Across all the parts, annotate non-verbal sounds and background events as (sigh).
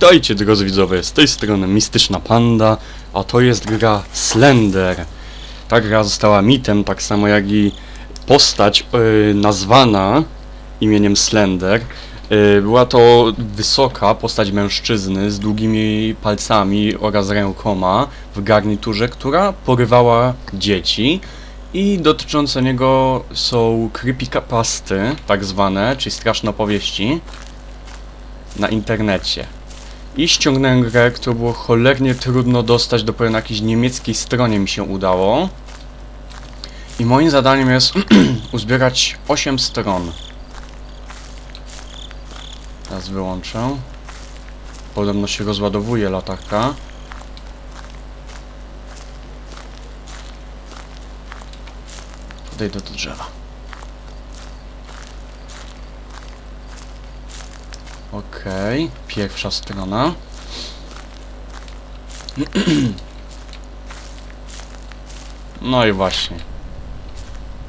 Witajcie drodzy widzowie, z tej strony Mistyczna Panda, a to jest gra Slender. Ta gra została mitem, tak samo jak i postać yy, nazwana imieniem Slender. Yy, była to wysoka postać mężczyzny z długimi palcami oraz rękoma w garniturze, która porywała dzieci. I dotyczące niego są creepypasty, tak zwane, czyli straszne opowieści na internecie. I ściągnąłem grę, którą było cholernie trudno dostać, dopiero na jakiejś niemieckiej stronie mi się udało. I moim zadaniem jest (clears throat) uzbierać 8 stron. Teraz wyłączę. Podobno się rozładowuje latarka. Podejdę do drzewa. Okej, pierwsza strona. (clears throat) No i właśnie.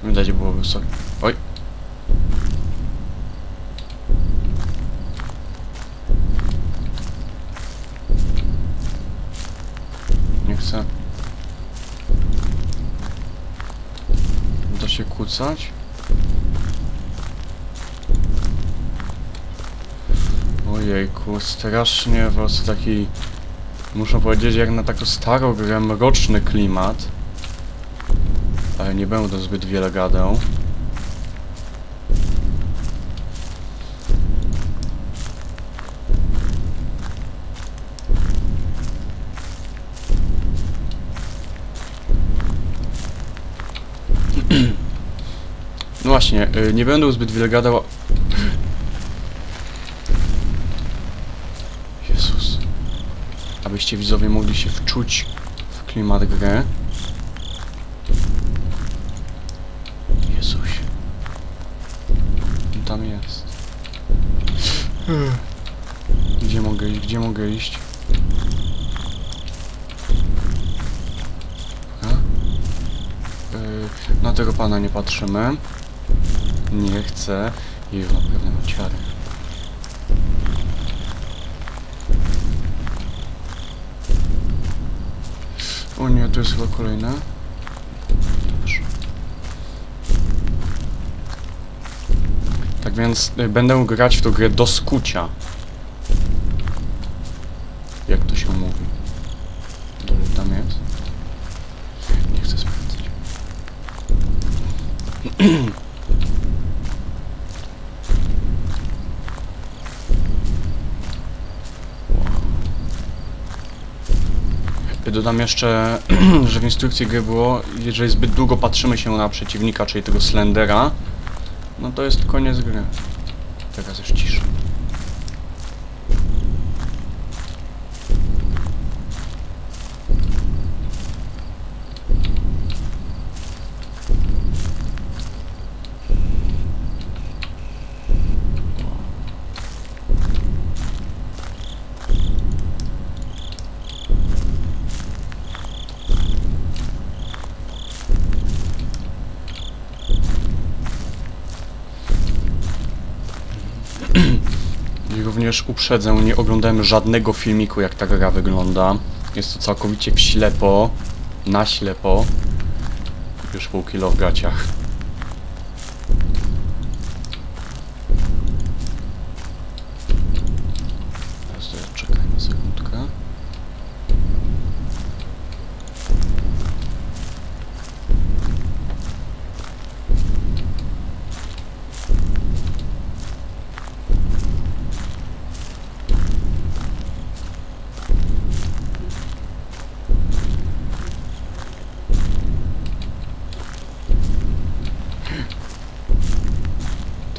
Widać było wysokie. Oj. Nie chcę. Da się kłócać? Ojejku, strasznie prostu taki... Muszę powiedzieć, jak na taką starą grę, mroczny klimat. Ale nie będę zbyt wiele gadał. (clears throat) No właśnie, y, nie będę zbyt wiele gadał. Jezus. Abyście widzowie mogli się wczuć w klimat gry. Jezusie. Tam jest. Gdzie mogę iść? Gdzie mogę iść? Yy, na tego pana nie patrzymy. Nie chcę. I na pewno ciary. O nie, to jest chyba. Dobrze. Tak więc y, będę grać w tą grę do skucia. Jak to się mówi? Dobrze, tam jest. Nie chcę sprawdzać. Dodam jeszcze, (clears throat) że w instrukcji gry było, jeżeli zbyt długo patrzymy się na przeciwnika, czyli tego Slendera, no to jest koniec gry. Teraz już cisza. (clears throat) I również uprzedzę, nie oglądałem żadnego filmiku jak ta gra wygląda. Jest to całkowicie w ślepo, na ślepo. Już pół kilo w gaciach. Teraz to ja czekaj na sekundkę.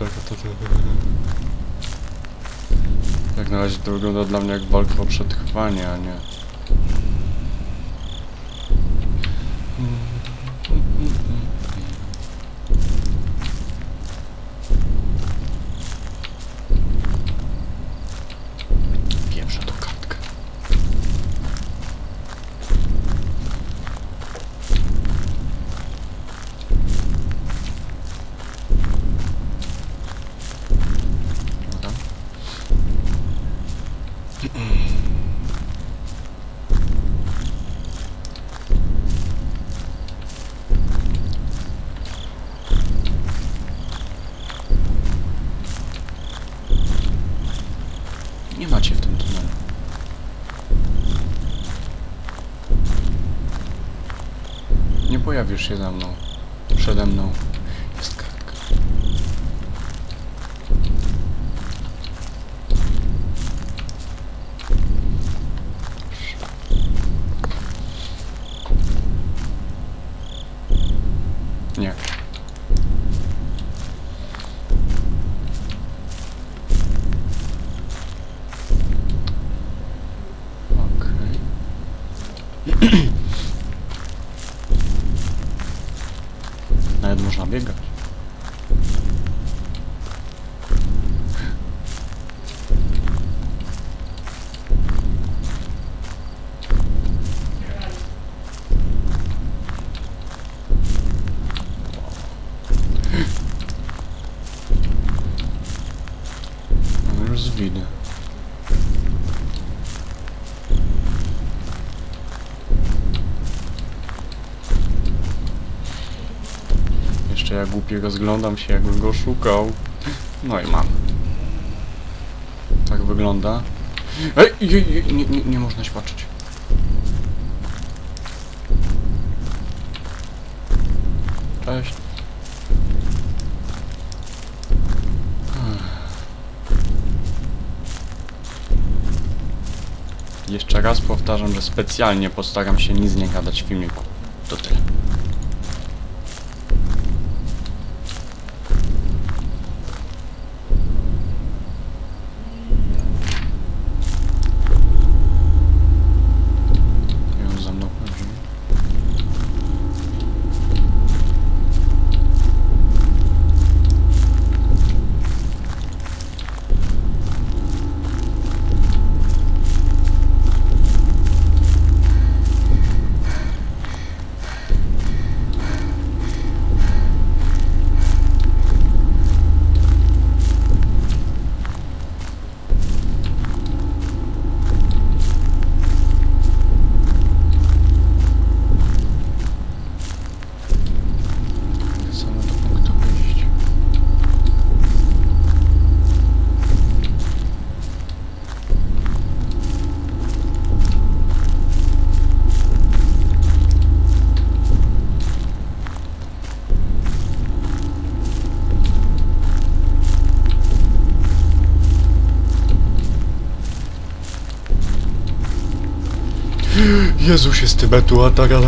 Tak, to, to, Jak na razie to wygląda dla mnie jak walka o przetrwanie, a nie... Pierwsza to kartka. Dobra. Pojawisz się za mną. Przede mną. Jest kartka. Nie. Okej. (clears throat) Nawet można biegać. No już widzę. Jeszcze ja głupie rozglądam się, jakbym go szukał. No i mam. Tak wygląda. Ej, ej, ej, nie, nie, nie można się patrzeć. Cześć. Jeszcze raz powtarzam, że specjalnie postaram się nic nie gadać w filmiku. To tyle. I on za mną chodzi. Same do punktu wyjść. Jezus jest z Tybetu, a tak ale...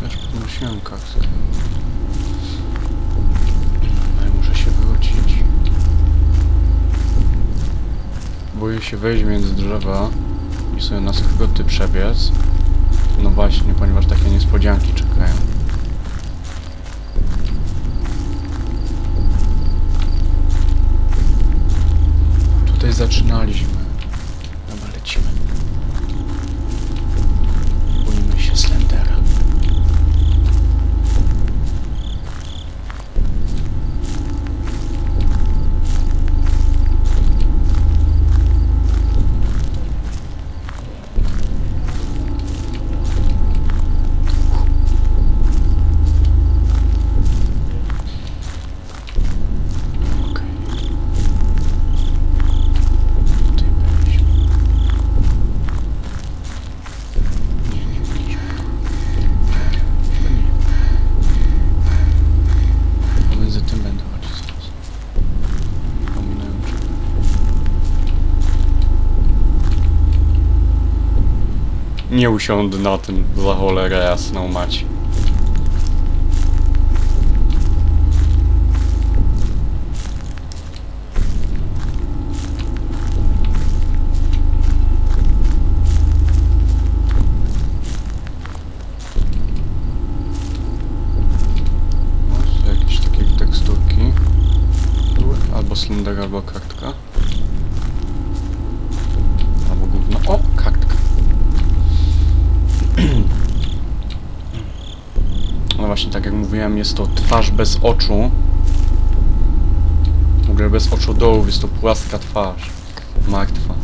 Też podnosiłem kartkę. Ale muszę się wrócić. Boję się wejść między drzewa i sobie na skróty przebiec. No właśnie, ponieważ takie niespodzianki czekają. Tutaj zaczynaliśmy. Dobra, lecimy. Boimy się Slendera. Okej. Tutaj byliśmy. Nie, nie, nie, ziomku. Chyba nie. Pomiędzy tym będę chodzić zaraz. Pominąłem drzwi. Nie usiądę na tym, za cholerę jasną mać. No, są jakieś takie teksturki. Były Albo slender, albo kartka. Albo gówno. O, kartka. Jest to twarz bez oczu. W ogóle bez oczodołów jest to płaska twarz. Martwa.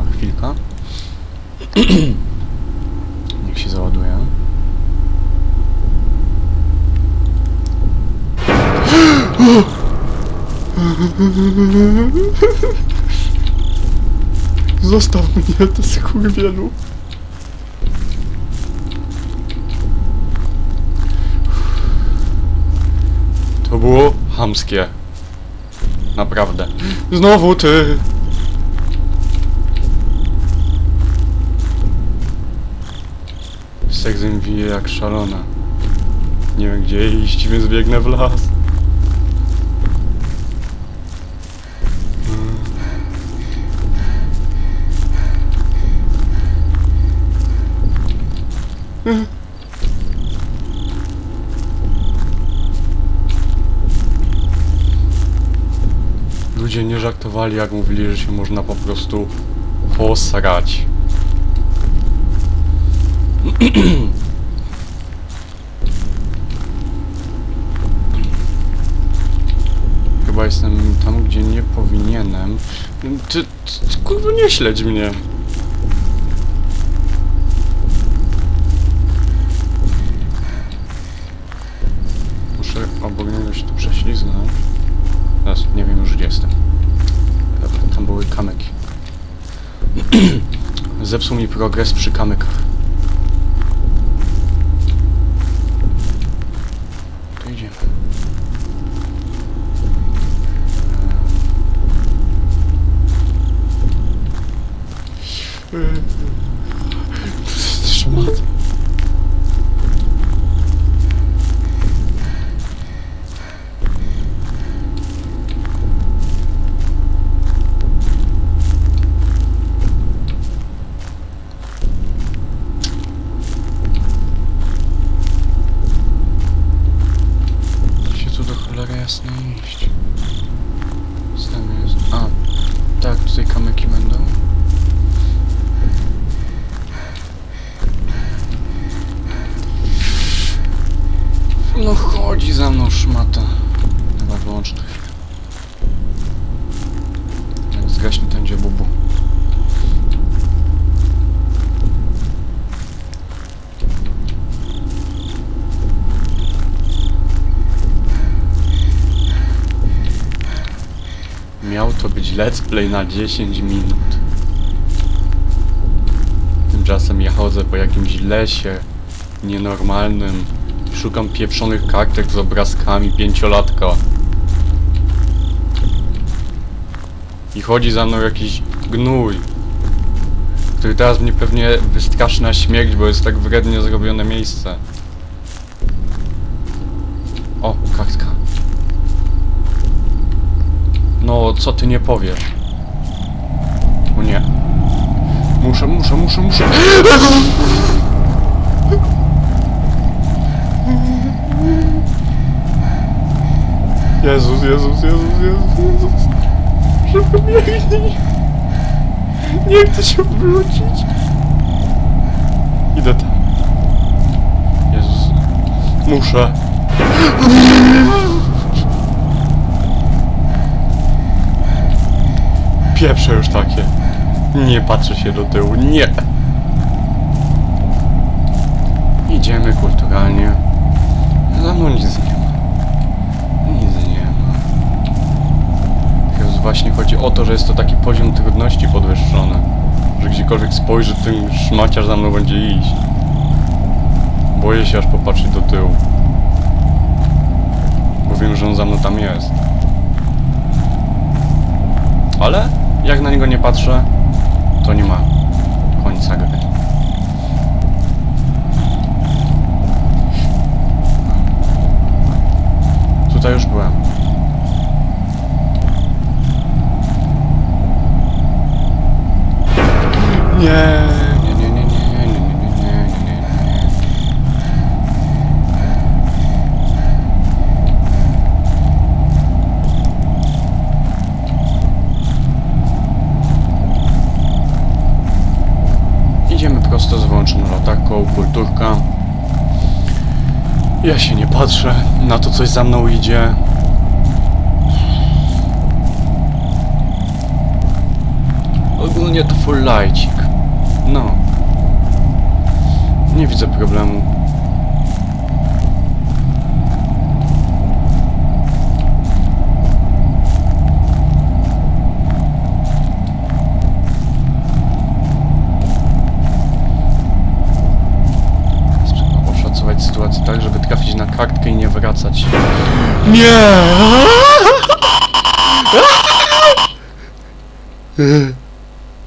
A chwilka. (clears throat) (laughs) Mnie, ty skurwielu. To było chamskie. Naprawdę. Znowu ty! Seksem wije jak szalona. Nie wiem gdzie iść, więc biegnę w las. Ludzie nie żartowali, jak mówili, że się można po prostu posrać. (clears throat) Chyba jestem tam, gdzie nie powinienem. Ty, ty, ty kurwa, nie śledź mnie. Muszę obok niego się tu prześlizgnąć. Teraz nie wiem już gdzie jestem. Dobra, Tam były kamyki. Zepsuł mi progres przy kamykach. Let's play na 10 minut. Tymczasem ja chodzę po jakimś lesie nienormalnym. Szukam pieprzonych kartek z obrazkami pięciolatka. I chodzi za mną jakiś gnój, który teraz mnie pewnie wystraszy na śmierć, bo jest tak wrednie zrobione miejsce. O, kartka. No, co ty nie powiesz? O nie. Muszę, muszę, muszę, muszę. Jezus, Jezus, Jezus, Jezus, Jezus. Szybko biegnij. Nie chcę się wrócić. Idę tam. Jezus. Muszę. Pieprze już takie. Nie patrzę się do tyłu, nie. Idziemy kulturalnie. Za mną nic nie ma. Nic nie ma. Teraz właśnie chodzi o to, że jest to taki poziom trudności podwyższony. Że gdziekolwiek spojrzy, ten szmaciarz za mną będzie iść. Boję się aż popatrzeć do tyłu. Bo wiem, że on za mną tam jest. Ale jak na niego nie patrzę, to nie ma końca gry. Tutaj już byłem. Nie, coś za mną idzie. Ogólnie to full lajcik. No. Nie widzę problemu. Tak, żeby trafić na kartkę i nie wracać. Nie! (laughs)